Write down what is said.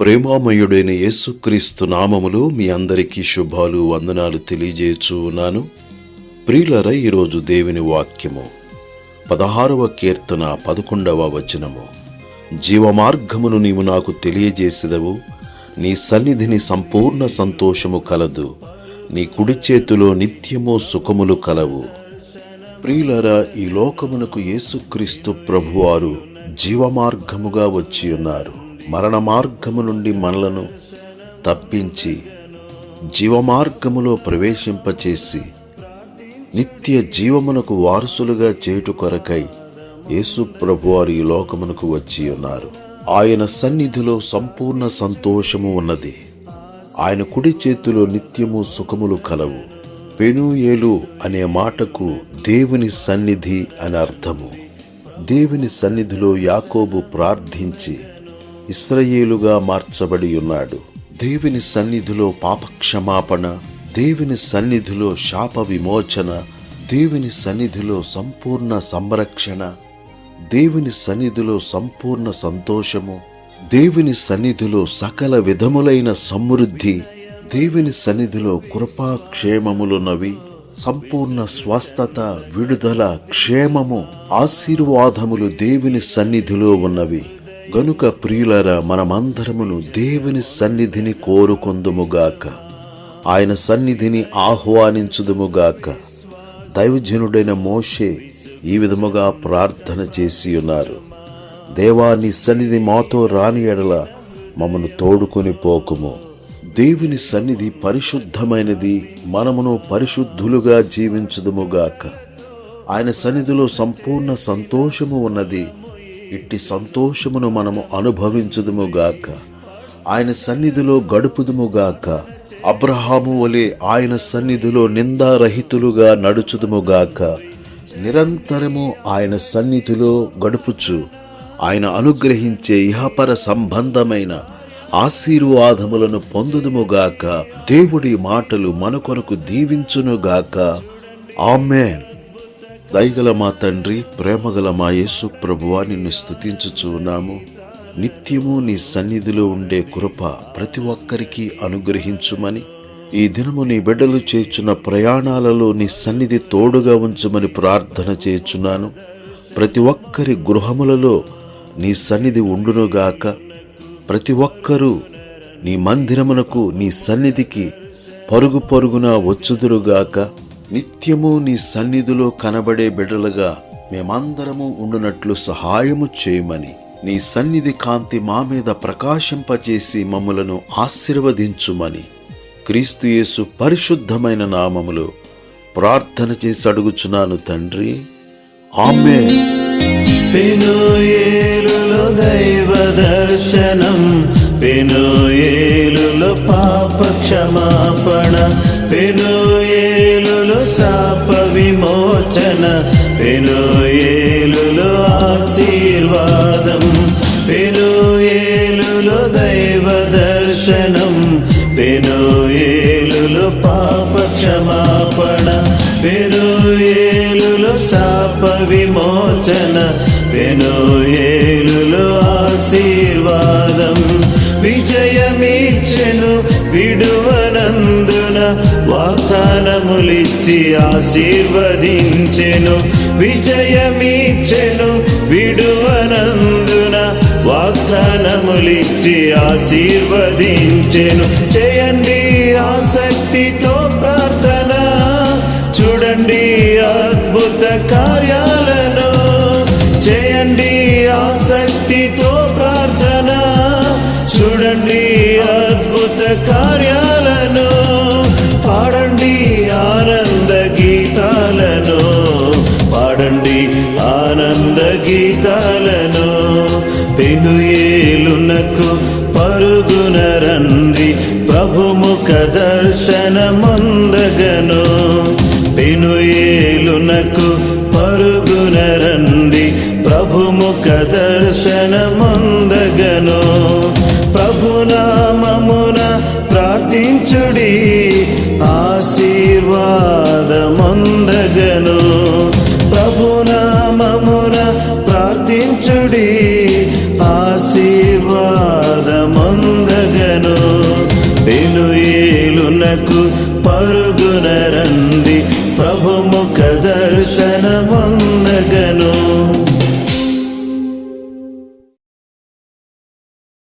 ప్రేమామయుడైన యేసుక్రీస్తు నామములో మీ అందరికీ శుభాలు వందనాలు తెలియజేయచూ ఉన్నాను ప్రియులర ఈరోజు దేవుని వాక్యము పదహారవ కీర్తన పదకొండవ వచనము. జీవమార్గమును నీవు నాకు తెలియజేసిదవు నీ సన్నిధిని సంపూర్ణ సంతోషము కలదు నీ కుడి చేతిలో నిత్యము సుఖములు కలవు. ప్రియులరా ఈ లోకమునకు యేసుక్రీస్తు ప్రభువారు జీవమార్గముగా వచ్చి ఉన్నారు. మరణ మార్గము నుండి మనలను తప్పించి జీవమార్గములో ప్రవేశింపచేసి నిత్య జీవమునకు వారసులుగా చేటు కొరకై యేసు ప్రభువారు ఈ లోకమునకు వచ్చి ఉన్నారు. ఆయన సన్నిధిలో సంపూర్ణ సంతోషము ఉన్నది. ఆయన కుడి చేతిలో నిత్యము సుఖములు కలవు. పెనుయేలు అనే మాటకు దేవుని సన్నిధి అని అర్థము. దేవుని సన్నిధిలో యాకోబు ప్రార్థించి ఇస్రయేలుగా మార్చబడి ఉన్నాడు. దేవుని సన్నిధిలో పాపక్షమాపణ దేవుని సన్నిధిలో శాప విమోచన దేవుని సన్నిధిలో సంపూర్ణ సంరక్షణ దేవుని సన్నిధిలో సంపూర్ణ సంతోషము దేవుని సన్నిధిలో సకల విధములైన సమృద్ధి దేవుని సన్నిధిలో కృపాక్షేమములున్నవి సంపూర్ణ స్వస్థత విడుదల క్షేమము ఆశీర్వాదములు దేవుని సన్నిధిలో ఉన్నవి. గనుక ప్రియులర మనమందరమును దేవుని సన్నిధిని కోరుకొందుముగాక. ఆయన సన్నిధిని ఆహ్వానించుదుముగాక. దైవజనుడైన మోషే ఈ విధముగా ప్రార్థన చేసి ఉన్నారు దేవా నీ సన్నిధి మాతో రాని ఎడల మమ్మను తోడుకొని పోకుము. దేవుని సన్నిధి పరిశుద్ధమైనది మనమును పరిశుద్ధులుగా జీవించుదుముగాక. ఆయన సన్నిధిలో సంపూర్ణ సంతోషము ఉన్నది ఇట్టి సంతోషమును మనము అనుభవించుదుముగాక ఆయన సన్నిధిలో గడుపుదుముగాక అబ్రహాము వలె ఆయన సన్నిధిలో నిందారహితులుగా నడుచుదుముగాక నిరంతరము ఆయన సన్నిధిలో గడుపుచు. ఆయన అనుగ్రహించే ఇహపర సంబంధమైన ఆశీర్వాదములను పొందుదుముగాక దేవుడి మాటలు మన కొరకు దీవించునుగాక ఆమెన్. దయగల మా తండ్రి ప్రేమగల మా యేసు ప్రభువా నిన్ను స్తుతించుచు ఉన్నాము. నిత్యము నీ సన్నిధిలో ఉండే కృప ప్రతి ఒక్కరికి అనుగ్రహించుమని ఈ దినము నీ బిడ్డలు చేర్చున్న ప్రయాణాలలో నీ సన్నిధి తోడుగా ఉంచమని ప్రార్థన చేయుచున్నాను. ప్రతి ఒక్కరి గృహములలో నీ సన్నిధి ఉండునుగాక. ప్రతి ఒక్కరూ నీ మందిరమునకు నీ సన్నిధికి పరుగు పరుగున వచ్చుదురుగాక. నిత్యము నీ సన్నిధిలో కనబడే బిడ్డలుగా మేమందరము ఉండునట్లు సహాయము చేయమని నీ సన్నిధి కాంతి మా మీద ప్రకాశింపచేసి మమ్మలను ఆశీర్వదించుమని క్రీస్తుయేసు పరిశుద్ధమైన నామములు ప్రార్థన చేసి అడుగుచున్నాను తండ్రి. ఆమె పెనుయేలులో దైవ దర్శనం పెనుయేలులో పాప క్షమాపణ పెనుయేలులో విమోచన పెనుయేలులో ఆశీర్వాదం పెనుయేలులో దైవ దర్శనం పెనుయేలులో పాప క్షమాపణ పెనుయేలులో శాప విమోచన పెనుయేలులో ఆశీర్వాదం. విజయమిచ్చెను నందున వాగ్దానములిచ్చి ఆశీర్వదించెను విజయమిచ్చెను విడువనందున వాగ్దానములిచ్చి ఆశీర్వదించెను. చేయండి ఆసక్తితో ప్రార్థన చూడండి అద్భుత కార్యాలను. చేయండి ఆసక్తితో ప్రార్థన చూడండి అద్భుత కార్య గీతాలను పెనుయేలునకు పరుగున రండి. ప్రభుముఖ దర్శనమందగను. పెనుయేలునకు పరుగున రండి. ప్రభుముఖ దర్శనమందగను. ప్రభునామమున ప్రార్థించుడి. ఆశీర్వాద ప్రభువునకు పరుగున రండి